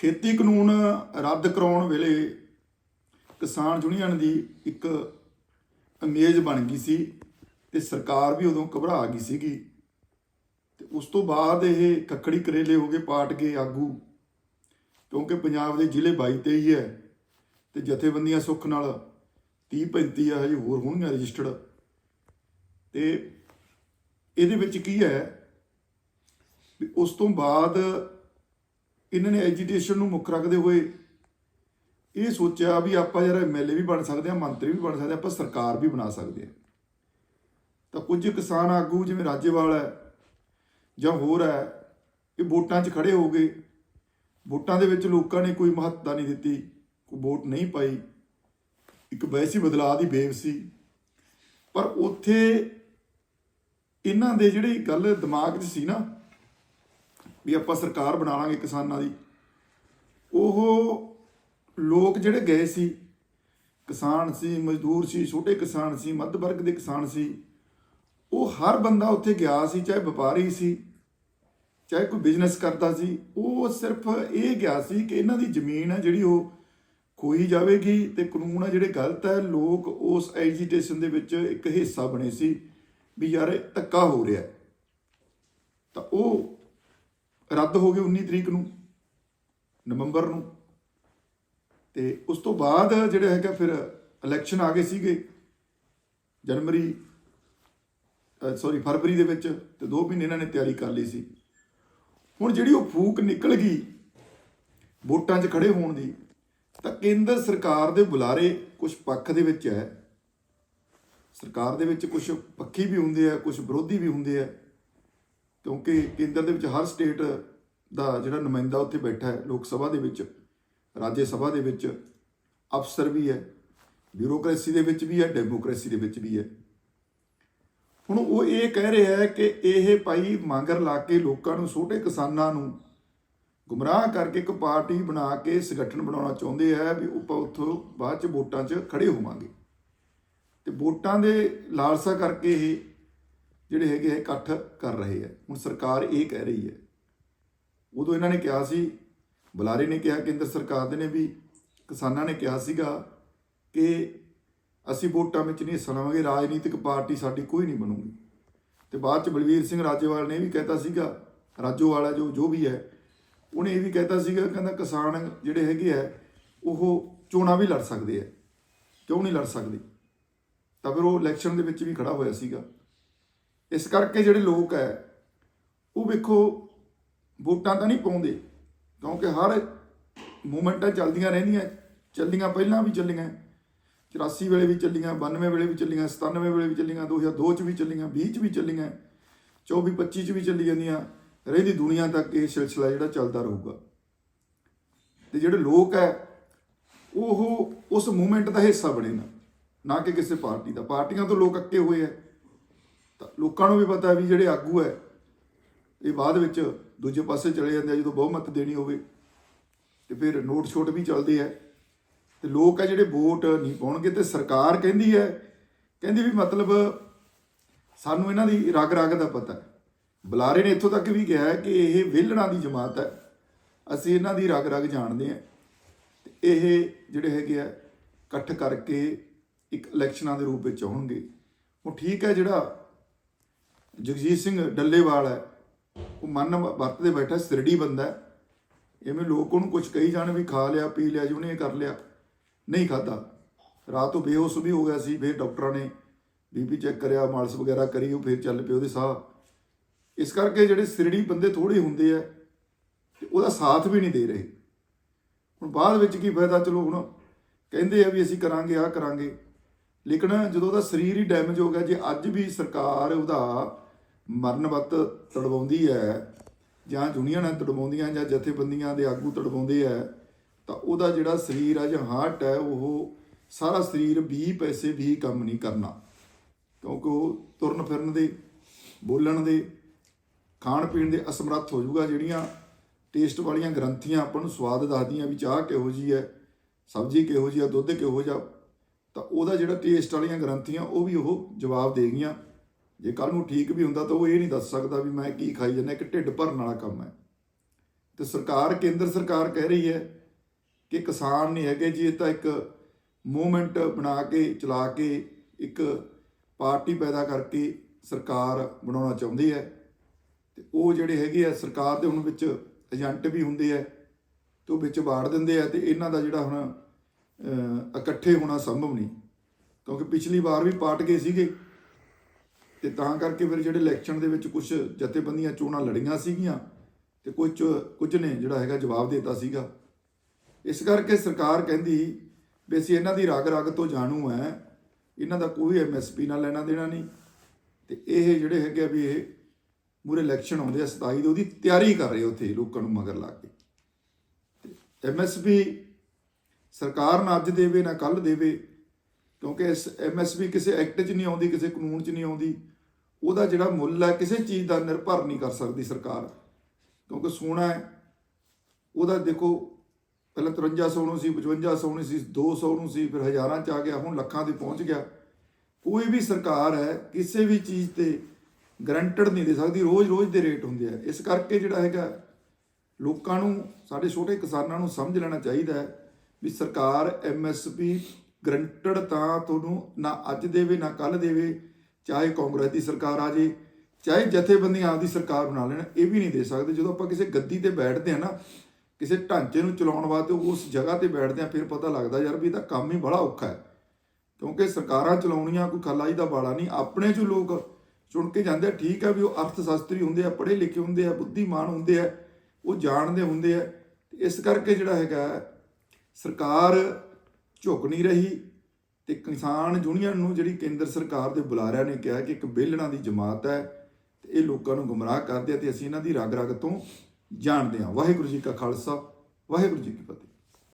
ਖੇਤੀ ਕਾਨੂੰਨ ਰੱਦ ਕਰਾਉਣ ਵੇਲੇ ਕਿਸਾਨ ਯੂਨੀਅਨ ਦੀ ਇੱਕ ਇਮੇਜ ਬਣ ਗਈ ਸੀ ਤੇ ਸਰਕਾਰ ਵੀ ਉਦੋਂ ਘਬਰਾ ਗਈ ਸੀਗੀ। ਤੇ ਉਸ ਤੋਂ ਬਾਅਦ ਇਹ ਕੱਕੜੀ ਕਰੇਲੇ ਹੋ ਗਏ ਪਾਟ ਗਏ ਆਗੂ, ਕਿਉਂਕਿ ਪੰਜਾਬ ਦੇ ਜ਼ਿਲ੍ਹੇ 22 23 ਹੈ ਤੇ ਜਥੇਬੰਦੀਆਂ ਸੁੱਖ ਨਾਲ 30 35 ਆ ਹਜੇ ਹੋਰ ਹੋਣਗੀਆਂ ਰਜਿਸਟਰਡ। ਤੇ ਇਹਦੇ ਵਿੱਚ ਕੀ ਹੈ ਵੀ ਉਸ ਤੋਂ ਬਾਅਦ ਇਹਨਾਂ ਨੇ ਐਜੀਟੇਸ਼ਨ ਨੂੰ ਮੁੱਖ ਰੱਖਦੇ ਹੋਏ ਇਹ ਸੋਚਿਆ ਵੀ ਆਪਾਂ ਯਾਰ ਐਮਐਲਏ ਵੀ ਬਣ ਸਕਦੇ ਆ ਮੰਤਰੀ ਵੀ ਬਣ ਸਕਦੇ ਆ ਆਪਾਂ ਸਰਕਾਰ ਵੀ ਬਣਾ ਸਕਦੇ ਆ ਤਾਂ ਕੁਝ ਕਿਸਾਨ ਆਗੂ ਜਿਵੇਂ ਰਾਜੇਵਾਲ ਹੈ ਜਾਂ ਹੋਰ ਹੈ, ਇਹ ਵੋਟਾਂ 'ਚ ਖੜੇ ਹੋ ਗਏ। ਵੋਟਾਂ ਦੇ ਵਿੱਚ ਲੋਕਾਂ ਨੇ ਕੋਈ ਮਹੱਤਤਾ ਨਹੀਂ ਦਿੱਤੀ, ਕੋਈ ਵੋਟ ਨਹੀਂ ਪਾਈ। ਇੱਕ ਵੈਸੀ ਬਦਲਾਅ ਦੀ ਵੇਵ ਸੀ। ਪਰ ਉੱਥੇ ਇਹਨਾਂ ਦੇ ਜਿਹੜੇ ਗੱਲ ਦਿਮਾਗ 'ਚ ਸੀ ਨਾ ਵੀ ਆਪਾਂ ਸਰਕਾਰ ਬਣਾ ਲਾਂਗੇ ਕਿਸਾਨਾਂ ਦੀ। ਉਹ ਲੋਕ ਜਿਹੜੇ ਗਏ ਸੀ, ਕਿਸਾਨ ਸੀ, ਮਜ਼ਦੂਰ ਸੀ, ਛੋਟੇ ਕਿਸਾਨ ਸੀ, ਮੱਧ ਵਰਗ ਦੇ ਕਿਸਾਨ ਸੀ, ਉਹ ਹਰ ਬੰਦਾ ਉੱਥੇ ਗਿਆ ਸੀ, ਚਾਹੇ ਵਪਾਰੀ ਸੀ, ਚਾਹੇ ਕੋਈ ਬਿਜ਼ਨਸ ਕਰਦਾ ਸੀ, ਉਹ ਸਿਰਫ ਇਹ ਗਿਆ ਸੀ ਕਿ ਇਹਨਾਂ ਦੀ ਜ਼ਮੀਨ ਹੈ ਜਿਹੜੀ ਉਹ ਖੋਈ ਜਾਵੇਗੀ ਤੇ ਕਾਨੂੰਨ ਆ ਜਿਹੜੇ ਗਲਤ ਹੈ, ਲੋਕ ਉਸ ਐਜੀਟੇਸ਼ਨ ਦੇ ਵਿੱਚ ਇੱਕ ਹਿੱਸਾ ਬਣੇ ਸੀ ਵੀ ਯਾਰ ਇਹ ਧੱਕਾ ਹੋ ਰਿਹਾ। ਤਾਂ ਉਹ ਰੱਦ ਹੋ ਗਏ 19 ਤਰੀਕ ਨੂੰ, ਨਵੰਬਰ ਨੂੰ। ਤੇ ਉਸ ਤੋਂ ਬਾਅਦ ਜਿਹੜਾ ਹੈਗਾ ਫਿਰ ਇਲੈਕਸ਼ਨ ਆ ਗਏ ਸੀਗੇ, ਜਨਵਰੀ ਸੌਰੀ ਫਰਵਰੀ ਦੇ ਵਿੱਚ ਤੇ 2 ਮਹੀਨੇ ਇਹਨਾਂ ਨੇ ਤਿਆਰੀ ਕਰ ਲਈ ਸੀ। ਹੁਣ ਜਿਹੜੀ ਉਹ ਫੂਕ ਨਿਕਲ ਗਈ, ਵੋਟਾਂ 'ਚ ਖੜੇ ਹੋਣ ਦੀ, ਤਾਂ ਕੇਂਦਰ ਸਰਕਾਰ ਦੇ ਬੁਲਾਰੇ ਕੁਝ ਪੱਖ ਦੇ ਵਿੱਚ ਹੈ। ਸਰਕਾਰ ਦੇ ਵਿੱਚ ਕੁਝ ਪੱਖੀ ਵੀ ਹੁੰਦੇ ਆ ਕੁਝ ਵਿਰੋਧੀ ਵੀ ਹੁੰਦੇ ਆ। ਕਿਉਂਕਿ ਕੇਂਦਰ ਦੇ ਵਿੱਚ ਹਰ ਸਟੇਟ ਦਾ ਜਿਹੜਾ ਨੁਮਾਇੰਦਾ ਉੱਥੇ ਬੈਠਾ ਹੈ, ਲੋਕ ਸਭਾ ਦੇ ਵਿੱਚ, ਰਾਜ ਸਭਾ ਦੇ ਵਿੱਚ, ਅਫਸਰ ਵੀ ਹੈ, ਬਿਊਰੋਕ੍ਰੇਸੀ ਦੇ ਵਿੱਚ ਵੀ ਹੈ, ਡੈਮੋਕ੍ਰੇਸੀ ਦੇ ਵਿੱਚ ਵੀ ਹੈ। ਹੁਣ ਉਹ ਇਹ ਕਹਿ ਰਿਹਾ ਹੈ ਕਿ ਇਹ ਭਾਈ ਮੰਗਰ ਲਾ ਕੇ ਲੋਕਾਂ ਨੂੰ, ਛੋਟੇ ਕਿਸਾਨਾਂ ਨੂੰ ਗੁੰਮਰਾਹ ਕਰਕੇ ਇੱਕ ਪਾਰਟੀ ਬਣਾ ਕੇ ਸੰਗਠਨ ਬਣਾਉਣਾ ਚਾਹੁੰਦੇ ਆ ਵੀ ਆਪਾਂ ਉੱਥੋਂ ਬਾਅਦ ਚ ਵੋਟਾਂ 'ਚ ਖੜੇ ਹੋਵਾਂਗੇ। ਤੇ ਵੋਟਾਂ ਦੇ ਲਾਲਸਾ ਕਰਕੇ ਇਹ ਜਿਹੜੇ ਹੈਗੇ ਆ ਇਕੱਠ ਕਰ ਰਹੇ ਆ। ਹੁਣ ਸਰਕਾਰ ਇਹ ਕਹਿ ਰਹੀ ਹੈ। ਉਦੋਂ ਇਹਨਾਂ ਨੇ ਕਿਹਾ ਸੀ, ਬੁਲਾਰੇ ਨੇ ਕਿਹਾ, ਕੇਂਦਰ ਸਰਕਾਰ ਦੇ ਨੇ ਵੀ, ਕਿਸਾਨਾਂ ਨੇ ਕਿਹਾ ਸੀਗਾ ਕਿ ਅਸੀਂ ਵੋਟਾਂ ਵਿੱਚ ਨਹੀਂ ਹਿੱਸਾ ਲਵਾਂਗੇ ਰਾਜਨੀਤਿਕ ਪਾਰਟੀ ਸਾਡੀ ਕੋਈ ਨਹੀਂ ਬਣੂਗੀ। ਤੇ ਬਾਅਦ ਚ ਬਲਵੀਰ ਸਿੰਘ ਰਾਜੇਵਾਲ ਨੇ ਇਹ ਵੀ ਕਹਿਤਾ ਸੀਗਾ, ਰਾਜੋਵਾਲਾ ਜੋ ਜੋ ਵੀ ਹੈ, ਉਹਨੇ ਇਹ ਵੀ ਕਹਿਤਾ ਸੀਗਾ, ਕਹਿੰਦਾ ਕਿਸਾਨ ਜਿਹੜੇ ਹੈਗੇ ਆ, ਉਹ ਚੋਣਾਂ ਵੀ ਲੜ ਸਕਦੇ ਆ। ਕਿਉਂ ਨਹੀਂ ਲੜ ਸਕਦੇ? ਤਾਂ ਫਿਰ ਉਹ ਇਲੈਕਸ਼ਨ ਦੇ ਵਿੱਚ ਵੀ ਖੜਾ ਹੋਇਆ ਸੀਗਾ। ਇਸ ਕਰਕੇ ਜਿਹੜੇ ਲੋਕ ਹੈ, ਉਹ ਵੇਖੋ ਵੋਟਾਂ ਤਾਂ ਨਹੀਂ ਪਾਉਂਦੇ, ਕਿਉਂਕਿ ਹਰ ਮੂਵਮੈਂਟਾਂ ਚੱਲਦੀਆਂ ਰਹਿੰਦੀਆਂ, ਚੱਲੀਆਂ ਪਹਿਲਾਂ ਵੀ ਚੱਲੀਆਂ 84 ਵੇਲੇ ਵੀ ਚੱਲੀਆਂ 92 ਵੇਲੇ ਵੀ ਚੱਲੀਆਂ 97 ਵੇਲੇ ਵੀ ਚੱਲੀਆਂ 2002 ਚ ਵੀ ਚੱਲੀਆਂ 20 ਚ ਵੀ ਚੱਲੀਆਂ 24 25 ਚ ਵੀ ਚੱਲੀ ਜਾਂਦੀਆਂ, ਰਹਿੰਦੀ ਦੁਨੀਆ ਤੱਕ ਇਹ ਸਿਲਸਿਲਾ ਜਿਹੜਾ ਚੱਲਦਾ ਰਹੂਗਾ। ਤੇ ਜਿਹੜੇ ਲੋਕ ਹੈ, ਉਹ ਉਸ ਮੂਵਮੈਂਟ ਦਾ ਹਿੱਸਾ ਬਣੇ ਨਾ ਨਾ ਕਿ ਕਿਸੇ ਪਾਰਟੀ ਦਾ। ਪਾਰਟੀਆਂ ਤੋਂ ਲੋਕ ਅੱਕੇ ਹੋਏ ਹੈ। ਤਾਂ ਲੋਕਾਂ ਨੂੰ ਵੀ ਪਤਾ ਵੀ ਜਿਹੜੇ ਆਗੂ ਹੈ, ਇਹ ਬਾਅਦ ਵਿੱਚ ਦੂਜੇ ਪਾਸੇ ਚਲੇ ਜਾਂਦੇ ਆ, ਜਦੋਂ ਬਹੁਮਤ ਦੇਣੀ ਹੋਵੇ, ਤੇ ਫਿਰ ਨੋਟ ਛੋਟ ਵੀ ਚੱਲਦੇ ਆ। ਤੇ ਲੋਕ ਆ ਜਿਹੜੇ ਵੋਟ ਨਹੀਂ ਪਾਉਣਗੇ, ਤੇ ਸਰਕਾਰ ਕਹਿੰਦੀ ਹੈ, ਕਹਿੰਦੀ ਵੀ ਮਤਲਬ ਸਾਨੂੰ ਇਹਨਾਂ ਦੀ ਰਗ ਰਗ ਦਾ ਪਤਾ ਹੈ। ਬੁਲਾਰੇ ਨੇ ਇੱਥੋਂ ਤੱਕ ਵੀ ਕਿਹਾ ਕਿ ਇਹ ਵਿਹਲੜਾਂ ਦੀ ਜਮਾਤ ਹੈ, ਅਸੀਂ ਇਹਨਾਂ ਦੀ ਰਗ ਰਗ ਜਾਣਦੇ ਹਾਂ। ਤੇ ਇਹ ਜਿਹੜੇ ਹੈਗੇ ਆ, ਇਕੱਠ ਕਰਕੇ ਇੱਕ ਇਲੈਕਸ਼ਨਾਂ ਦੇ ਰੂਪ ਵਿੱਚ ਆਉਣਗੇ। ਉਹ ਠੀਕ ਹੈ ਜਿਹੜਾ ਜਗਜੀਤ ਸਿੰਘ ਡੱਲੇਵਾਲ ਹੈ। ਉਹ ਮਨ ਵਰਤ ਵਰਤਦੇ ਬੈਠਾ, ਸਿਰੜੀ ਬੰਦਾ ਹੈ। ਐਵੇਂ ਲੋਕ ਉਹਨੂੰ ਕੁਝ ਕਹੀ ਜਾਣ ਵੀ ਖਾ ਲਿਆ, ਪੀ ਲਿਆ ਜੀ ਉਹਨੇ ਇਹ ਕਰ ਲਿਆ। ਨਹੀਂ ਖਾਦਾ ਰਾਤ ਨੂੰ ਬੇਹੋਸ਼ ਵੀ ਹੋ ਗਿਆ ਸੀ, ਫਿਰ ਡਾਕਟਰਾਂ ਨੇ ਬੀਪੀ ਚੈੱਕ ਕਰਿਆ, ਮਾਲਸ਼ ਵਗੈਰਾ ਕਰੀ, ਉਹ ਫਿਰ ਚੱਲ ਪਿਆ ਉਹਦੇ ਸਾਹ। ਇਸ ਕਰਕੇ ਜਿਹੜੇ ਸਿਰੜੀ ਬੰਦੇ ਥੋੜੇ ਹੁੰਦੇ ਆ ਉਹਦਾ ਸਾਥ ਵੀ ਨਹੀਂ ਦੇ ਰਹੇ। ਹੁਣ ਬਾਅਦ ਵਿੱਚ ਕੀ ਫਾਇਦਾ? ਚਲੋ ਹੁਣ ਕਹਿੰਦੇ ਆ ਵੀ ਅਸੀਂ ਕਰਾਂਗੇ ਆ ਕਰਾਂਗੇ। ਲੇਕਿਨ ਜਦੋਂ ਉਹਦਾ ਸਰੀਰ ਹੀ ਡੈਮੇਜ ਹੋ ਗਿਆ, ਜੇ ਅੱਜ ਵੀ ਸਰਕਾਰ ਉਹਦਾ ਮਰਨ ਵਕਤ ਤੜਵਾਉਂਦੀ ਹੈ, ਜਾਂ ਯੂਨੀਅਨਾਂ ਤੜਵਾਉਂਦੀਆਂ, ਜਾਂ ਜਥੇਬੰਦੀਆਂ ਦੇ ਆਗੂ ਤੜਵਾਉਂਦੇ ਆ ਤਾਂ ਉਹਦਾ ਜਿਹੜਾ ਸਰੀਰ ਆ, ਜਾਂ ਹਾਰਟ ਹੈ, ਉਹ ਸਾਰਾ ਸਰੀਰ 20 ਪੈਸੇ ਵੀ ਕੰਮ ਨਹੀਂ ਕਰਨਾ। ਕਿਉਂਕਿ ਉਹ ਤੁਰਨ ਫਿਰਨ ਦੇ, ਬੋਲਣ ਦੇ, ਖਾਣ ਪੀਣ ਦੇ ਅਸਮਰੱਥ ਹੋ ਜਾਊਗਾ ਜਿਹੜੀਆਂ ਟੇਸਟ ਵਾਲੀਆਂ ਗ੍ਰੰਥੀਆਂ ਆਪਾਂ ਨੂੰ ਸਵਾਦ ਦੱਸਦੀਆਂ ਵੀ ਚਾਹ ਕਿਹੋ ਜੀ ਹੈ, ਸਬਜ਼ੀ ਕਿਹੋ ਜੀ ਆ ਦੁੱਧ ਕਿਹੋ ਜਿਹਾ ਤਾਂ ਉਹਦਾ ਜਿਹੜਾ ਟੇਸਟ ਵਾਲੀਆਂ ਗ੍ਰੰਥੀਆਂ, ਉਹ ਵੀ ਉਹ ਜਵਾਬ ਦੇ ਗਈਆਂ। ਜੇ ਕੱਲ ਨੂੰ ਠੀਕ ਵੀ ਹੁੰਦਾ ਤਾਂ ਉਹ ਇਹ ਨਹੀਂ ਦੱਸ ਸਕਦਾ ਵੀ ਮੈਂ ਕੀ ਖਾਈ ਜਾਂਦਾ, ਇੱਕ ਢਿੱਡ ਭਰਨ ਵਾਲਾ ਕੰਮ ਹੈ। ਤੇ ਸਰਕਾਰ, ਕੇਂਦਰ ਸਰਕਾਰ ਕਹਿ ਰਹੀ ਹੈ ਕਿ ਕਿਸਾਨ ਨਹੀਂ ਹੈਗੇ ਜੀ, ਇਹ ਤਾਂ ਇੱਕ ਮੂਵਮੈਂਟ ਬਣਾ ਕੇ, ਚਲਾ ਕੇ, ਇੱਕ ਪਾਰਟੀ ਪੈਦਾ ਕਰਕੇ ਸਰਕਾਰ ਬਣਾਉਣਾ ਚਾਹੁੰਦੀ ਹੈ। ਤੇ ਉਹ ਜਿਹੜੇ ਹੈਗੇ ਆ, ਸਰਕਾਰ ਦੇ ਹੁਣ ਵਿੱਚ ਏਜੰਟ ਵੀ ਹੁੰਦੇ ਆ, ਤੇ ਉਹ ਵਿੱਚ ਵਾੜ ਦਿੰਦੇ ਆ, ਤੇ ਇਹਨਾਂ ਦਾ ਜਿਹੜਾ ਹੁਣ ਇਕੱਠੇ ਹੋਣਾ ਸੰਭਵ ਨਹੀਂ। ਕਿਉਂਕਿ ਪਿਛਲੀ ਵਾਰ ਵੀ ਪਾਟ ਗਏ ਸੀਗੇ। ਤੇ ਤਾਂ ਕਰਕੇ ਫਿਰ ਜਿਹੜੇ ਇਲੈਕਸ਼ਨ ਦੇ ਵਿੱਚ ਕੁਝ ਜਥੇਬੰਦੀਆਂ ਚੋਣਾਂ ਲੜੀਆਂ ਸੀਗੀਆਂ, ਤੇ ਕੁਝ ਕੁਝ ਨੇ ਜਿਹੜਾ ਹੈਗਾ ਜਵਾਬ ਦਿੱਤਾ ਸੀਗਾ। ਇਸ ਕਰਕੇ ਸਰਕਾਰ ਕਹਿੰਦੀ ਵੀ ਅਸੀਂ ਇਹਨਾਂ ਦੀ ਰਗ ਰਗ ਤੋਂ ਜਾਣੂ ਹੈ ਇਹਨਾਂ ਦਾ ਕੋਈ ਐਮਐਸਪੀ ਨਾਲ ਲੈਣਾ ਦੇਣਾ ਨਹੀਂ। ਤੇ ਇਹ ਜਿਹੜੇ ਹੈਗੇ ਆ ਵੀ ਇਹ ਮੂਰੇ ਇਲੈਕਸ਼ਨ ਆਉਂਦੇ ਆ 27 ਦੇ, ਉਹਦੀ ਤਿਆਰੀ ਕਰ ਰਹੇ ਉੱਥੇ ਲੋਕਾਂ ਨੂੰ ਮਗਰ ਲਾ ਕੇ। ਐਮਐਸਪੀ ਸਰਕਾਰ ਨਾ ਅੱਜ ਦੇਵੇ, ਨਾ ਕੱਲ ਦੇਵੇ, ਕਿਉਂਕਿ ਇਸ ਐਮਐਸਪੀ ਕਿਸੇ ਐਕਟ 'ਚ ਨਹੀਂ ਆਉਂਦੀ, ਕਿਸੇ ਕਾਨੂੰਨ 'ਚ ਨਹੀਂ ਆਉਂਦੀ। ਉਹਦਾ ਜਿਹੜਾ ਮੁੱਲ ਹੈ, ਕਿਸੇ ਚੀਜ਼ ਦਾ ਨਿਰਭਰ ਨਹੀਂ ਕਰ ਸਕਦੀ ਸਰਕਾਰ। ਕਿਉਂਕਿ ਸੋਨਾ ਹੈ, ਉਹਦਾ ਦੇਖੋ, ਪਹਿਲਾਂ 5300 ਨੂੰ ਸੀ 5500 ਨੂੰ ਸੀ 200 ਨੂੰ ਸੀ, ਫਿਰ ਹਜ਼ਾਰਾਂ ਚ ਆ ਗਿਆ, ਹੁਣ ਲੱਖਾਂ ਤੇ ਪਹੁੰਚ ਗਿਆ। ਕੋਈ ਵੀ ਸਰਕਾਰ ਹੈ, ਕਿਸੇ ਵੀ ਚੀਜ਼ ਤੇ ਗਰੰਟਡ ਨਹੀਂ ਦੇ ਸਕਦੀ, ਰੋਜ਼-ਰੋਜ਼ ਦੇ ਰੇਟ ਹੁੰਦੇ ਆ। ਇਸ ਕਰਕੇ ਜਿਹੜਾ ਹੈਗਾ, ਲੋਕਾਂ ਨੂੰ, ਸਾਡੇ ਛੋਟੇ ਕਿਸਾਨਾਂ ਨੂੰ ਸਮਝ ਲੈਣਾ ਚਾਹੀਦਾ ਹੈ ਵੀ ਸਰਕਾਰ ਐਮਐਸਪੀ ਗਰੰਟਡ ਤਾਂ ਤੁਹਾਨੂੰ ਨਾ ਅੱਜ ਦੇਵੇ, ਨਾ ਕੱਲ ਦੇਵੇ, ਚਾਹੇ ਕਾਂਗਰਸ ਦੀ ਸਰਕਾਰ ਆ ਜੇ, ਚਾਹੇ ਜਥੇਬੰਦੀਆਂ ਆਪਦੀ ਸਰਕਾਰ ਬਣਾ ਲੈਣ, ਇਹ ਵੀ ਨਹੀਂ ਦੇ ਸਕਦੇ। ਜਦੋਂ ਆਪਾਂ ਕਿਸੇ ਗੱਦੀ ਤੇ ਬੈਠਦੇ ਆ ਨਾ, ਕਿਸੇ ਢਾਂਚੇ ਨੂੰ ਚਲਾਉਣ ਵਾਸਤੇ ਉਸ ਜਗ੍ਹਾ ਤੇ ਬੈਠਦੇ ਆ ਫਿਰ ਪਤਾ ਲੱਗਦਾ ਯਾਰ ਵੀ ਇਹਦਾ ਕੰਮ ਹੀ ਬੜਾ ਔਖਾ ਹੈ। ਕਿਉਂਕਿ ਸਰਕਾਰਾਂ ਚਲਾਉਣੀਆਂ, ਕੋਈ ਖਲਾਈ ਦਾ ਬਾੜਾ ਨਹੀਂ, ਆਪਣੇ ਚੋਂ ਲੋਕ ਚੁਣ ਕੇ ਜਾਂਦੇ ਠੀਕ ਹੈ ਵੀ ਉਹ ਅਰਥ ਸ਼ਾਸਤਰੀ ਹੁੰਦੇ ਆ, ਪੜ੍ਹੇ ਲਿਖੇ ਹੁੰਦੇ ਆ, ਬੁੱਧੀਮਾਨ ਹੁੰਦੇ ਆ, ਉਹ ਜਾਣਦੇ ਹੁੰਦੇ ਆ। ਇਸ ਕਰਕੇ ਜਿਹੜਾ ਹੈਗਾ ਸਰਕਾਰ ਝੁਕ ਨਹੀਂ ਰਹੀ ਤੇ ਕਿਸਾਨ ਯੂਨੀਅਨ ਨੂੰ ਜਿਹੜੀ ਕੇਂਦਰ ਸਰਕਾਰ ਦੇ ਬੁਲਾਰਿਆਂ ਨੇ ਕਿਹਾ ਕਿ ਇੱਕ ਵਿਹਲੜਾਂ ਦੀ ਜਮਾਤ ਹੈ ਤੇ ਇਹ ਲੋਕਾਂ ਨੂੰ ਗੁੰਮਰਾਹ ਕਰਦੇ ਆ ਤੇ ਅਸੀਂ ਇਹਨਾਂ ਦੀ ਰਗ ਰਗ ਤੋਂ ਜਾਣਦੇ ਹਾਂ। ਵਾਹਿਗੁਰੂ ਜੀ ਕਾ ਖਾਲਸਾ, ਵਾਹਿਗੁਰੂ ਜੀ ਕੀ ਫਤਿਹ।